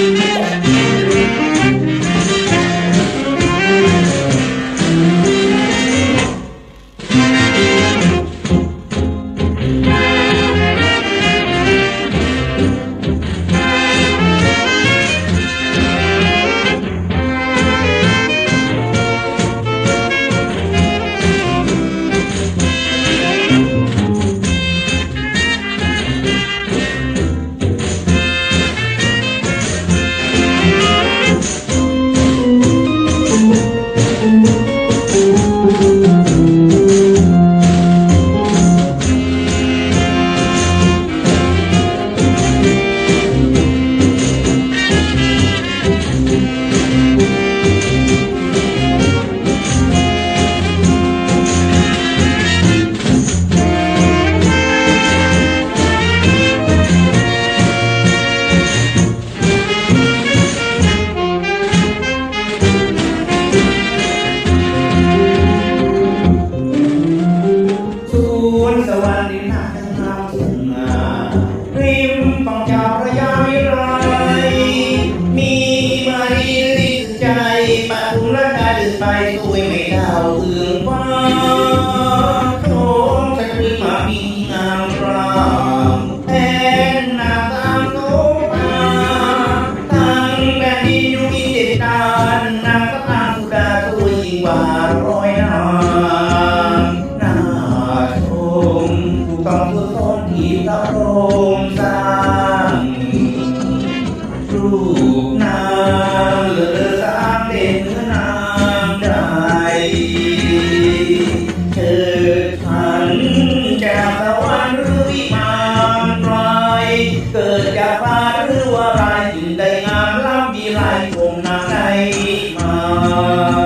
ส ไปสวยไม่เท่าเอื้องฟ้าโทมสะคลือมามีงามรามแทนนางตามโตมาตั้งแผ่ดินอยู่ที่เด็ดดานนางก็ตามสุดาสวยยิ่งกว่าร้อยนางน่าชมผู้ต้องตัวตนที่พระพรหมสร้างรูปนางเหลือสามเด่นามล้ำวิไลคมนางในมา